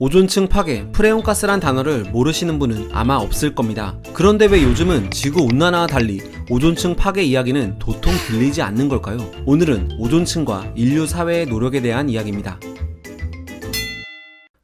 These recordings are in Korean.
오존층 파괴, 프레온가스란 단어를 모르시는 분은 아마 없을 겁니다. 그런데 왜 요즘은 지구 온난화와 달리 오존층 파괴 이야기는 도통 들리지 않는 걸까요? 오늘은 오존층과 인류 사회의 노력에 대한 이야기입니다.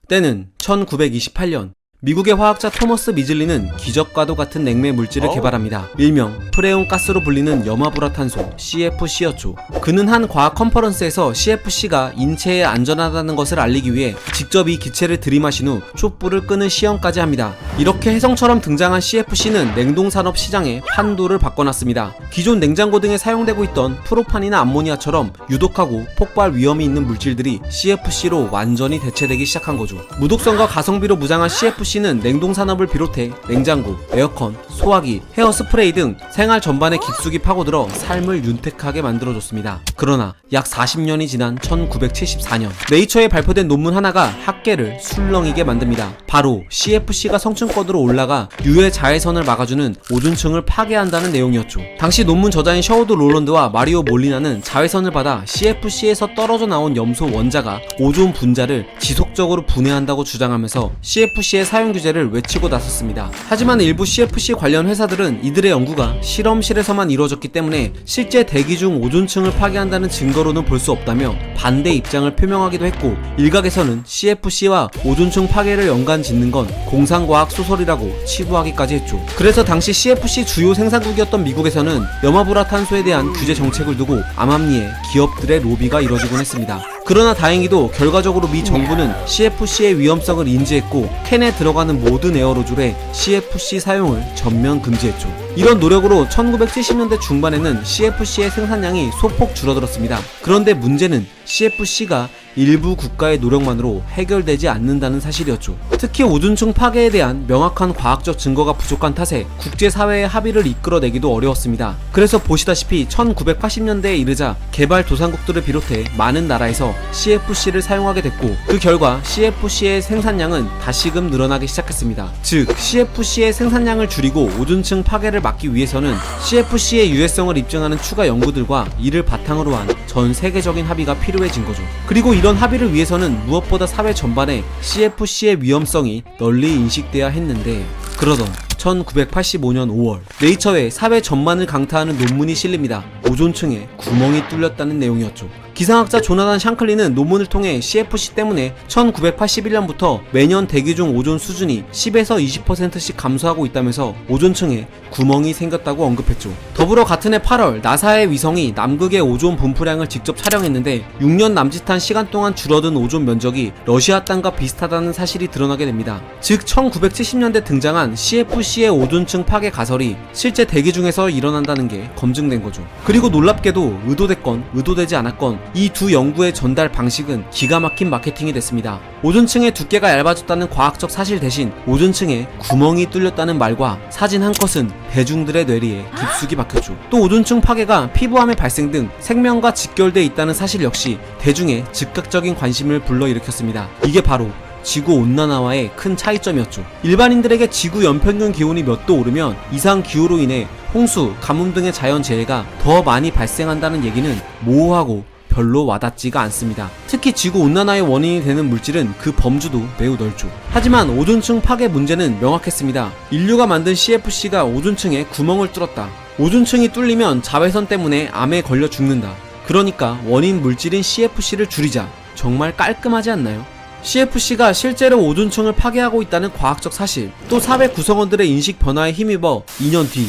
때는 1928년 미국의 화학자 토머스 미즐리는 기적과도 같은 냉매 물질을 어우. 개발합니다. 일명 프레온 가스로 불리는 염화불화탄소 CFC였죠. 그는 한 과학 컨퍼런스에서 CFC가 인체에 안전하다는 것을 알리기 위해 직접 이 기체를 들이마신 후 촛불을 끄는 시연까지 합니다. 이렇게 혜성처럼 등장한 CFC는 냉동산업 시장의 판도를 바꿔놨습니다. 기존 냉장고 등에 사용되고 있던 프로판이나 암모니아처럼 유독하고 폭발 위험이 있는 물질들이 CFC로 완전히 대체되기 시작한 거죠. 무독성과 가성비로 무장한 CFC 는 냉동 산업을 비롯해 냉장고, 에어컨, 소화기, 헤어 스프레이 등 생활 전반에 깊숙이 파고들어 삶을 윤택하게 만들어줬습니다. 그러나 약 40년이 지난 1974년 네이처에 발표된 논문 하나가 학계를 술렁이게 만듭니다. 바로 CFC가 성층권으로 올라가 유해 자외선을 막아주는 오존층을 파괴한다는 내용이었죠. 당시 논문 저자인 셔우드 롤런드와 마리오 몰리나는 자외선을 받아 CFC에서 떨어져 나온 염소 원자가 오존 분자를 지속적으로 분해한다고 주장하면서 CFC의 사용 규제를 외치고 나섰습니다. 하지만 일부 CFC 관련 회사들은 이들의 연구가 실험실에서만 이루어졌기 때문에 실제 대기 중 오존층을 파괴한다는 증거로는 볼 수 없다며 반대 입장을 표명하기도 했고 일각에서는 CFC와 오존층 파괴를 연관 짓는 건 공상과학 소설이라고 치부하기까지 했죠. 그래서 당시 CFC 주요 생산국이었던 미국에서는 염화불화탄소에 대한 규제 정책을 두고 암암리에 기업들의 로비가 이뤄지곤 했습니다. 그러나 다행히도 결과적으로 미 정부는 CFC의 위험성을 인지했고 캔에 들어가는 모든 에어로졸에 CFC 사용을 전면 금지했죠. 이런 노력으로 1970년대 중반에는 CFC의 생산량이 소폭 줄어들었습니다. 그런데 문제는 CFC가 일부 국가의 노력만으로 해결되지 않는다는 사실이었죠. 특히 오존층 파괴에 대한 명확한 과학적 증거가 부족한 탓에 국제사회의 합의를 이끌어내기도 어려웠습니다. 그래서 보시다시피 1980년대에 이르자 개발도상국들을 비롯해 많은 나라에서 CFC를 사용하게 됐고 그 결과 CFC의 생산량은 다시금 늘어나기 시작했습니다. 즉 CFC의 생산량을 줄이고 오존층 파괴를 막기 위해서는 CFC의 유해성을 입증하는 추가 연구들과 이를 바탕으로 한 전 세계적인 합의가 필요해진 거죠. 그리고 이런 합의를 위해서는 무엇보다 사회 전반에 CFC의 위험성이 널리 인식돼야 했는데 그러던 1985년 5월 네이처에 사회 전반을 강타하는 논문이 실립니다. 오존층에 구멍이 뚫렸다는 내용이었죠. 기상학자 조나단 샹클리는 논문을 통해 CFC 때문에 1981년부터 매년 대기 중 오존 수준이 10에서 20%씩 감소하고 있다면서 오존층에 구멍이 생겼다고 언급했죠. 더불어 같은 해 8월 나사의 위성이 남극의 오존 분포량을 직접 촬영했는데 6년 남짓한 시간 동안 줄어든 오존 면적이 러시아 땅과 비슷하다는 사실이 드러나게 됩니다. 즉 1970년대 등장한 CFC의 오존층 파괴 가설이 실제 대기 중에서 일어난다는 게 검증된 거죠. 그리고 놀랍게도 의도됐건 의도되지 않았건 이 두 연구의 전달 방식은 기가 막힌 마케팅이 됐습니다. 오존층의 두께가 얇아졌다는 과학적 사실 대신 오존층에 구멍이 뚫렸다는 말과 사진 한 컷은 대중들의 뇌리에 깊숙이 박혔죠. 또 오존층 파괴가 피부암의 발생 등 생명과 직결돼 있다는 사실 역시 대중의 즉각적인 관심을 불러일으켰습니다. 이게 바로 지구 온난화와의 큰 차이점이었죠. 일반인들에게 지구 연평균 기온이 몇 도 오르면 이상 기후로 인해 홍수, 가뭄 등의 자연 재해가 더 많이 발생한다는 얘기는 모호하고 별로 와닿지가 않습니다. 특히 지구 온난화의 원인이 되는 물질은 그 범주도 매우 넓죠. 하지만 오존층 파괴 문제는 명확했습니다. 인류가 만든 CFC가 오존층에 구멍을 뚫었다. 오존층이 뚫리면 자외선 때문에 암에 걸려 죽는다. 그러니까 원인 물질인 CFC를 줄이자. 정말 깔끔하지 않나요? CFC가 실제로 오존층을 파괴하고 있다는 과학적 사실, 또 사회 구성원들의 인식 변화에 힘입어 2년 뒤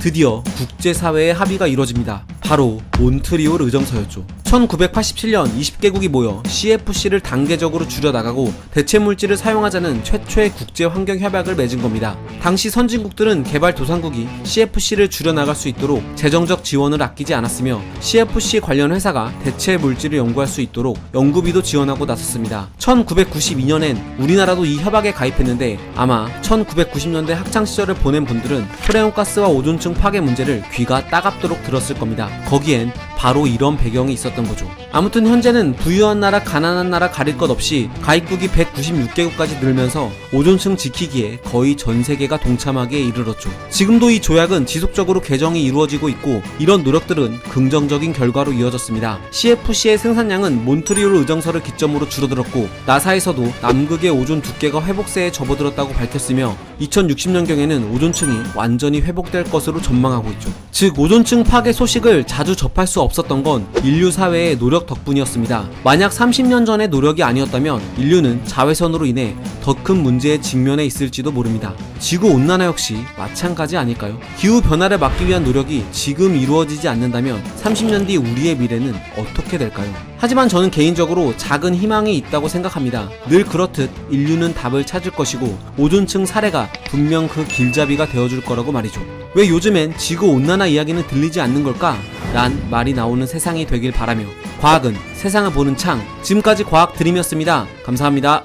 드디어 국제사회의 합의가 이뤄집니다. 바로 몬트리올 의정서였죠. 1987년 20개국이 모여 CFC를 단계적으로 줄여나가고 대체 물질을 사용하자는 최초의 국제 환경 협약을 맺은 겁니다. 당시 선진국들은 개발도상국이 CFC를 줄여나갈 수 있도록 재정적 지원을 아끼지 않았으며 CFC 관련 회사가 대체 물질을 연구할 수 있도록 연구비도 지원하고 나섰습니다. 1992년엔 우리나라도 이 협약에 가입했는데 아마 1990년대 학창 시절을 보낸 분들은 프레온가스와 오존층 파괴 문제를 귀가 따갑도록 들었을 겁니다. 거기엔 바로 이런 배경이 있었던 거죠. 아무튼 현재는 부유한 나라, 가난한 나라 가릴 것 없이 가입국이 196개국까지 늘면서 오존층 지키기에 거의 전 세계가 동참하기에 이르렀죠. 지금도 이 조약은 지속적으로 개정이 이루어지고 있고 이런 노력들은 긍정적인 결과로 이어졌습니다. CFC의 생산량은 몬트리올 의정서를 기점으로 줄어들었고 나사에서도 남극의 오존 두께가 회복세에 접어들었다고 밝혔으며 2060년경에는 오존층이 완전히 회복될 것으로 전망하고 있죠. 즉 오존층 파괴 소식을 자주 접할 수 없었던 건 인류 사회의 노력 덕분이었습니다. 만약 30년 전의 노력이 아니었다면 인류는 자외선으로 인해 더 큰 문제에 직면해 있을지도 모릅니다. 지구 온난화 역시 마찬가지 아닐까요? 기후 변화를 막기 위한 노력이 지금 이루어지지 않는다면 30년 뒤 우리의 미래는 어떻게 될까요? 하지만 저는 개인적으로 작은 희망이 있다고 생각합니다. 늘 그렇듯 인류는 답을 찾을 것이고 오존층 사례가 분명 그 길잡이가 되어줄 거라고 말이죠. 왜 요즘엔 지구 온난화 이야기는 들리지 않는 걸까? 란 말이 나오는 세상이 되길 바라며 과학은 세상을 보는 창 지금까지 과학 드림이었습니다. 감사합니다.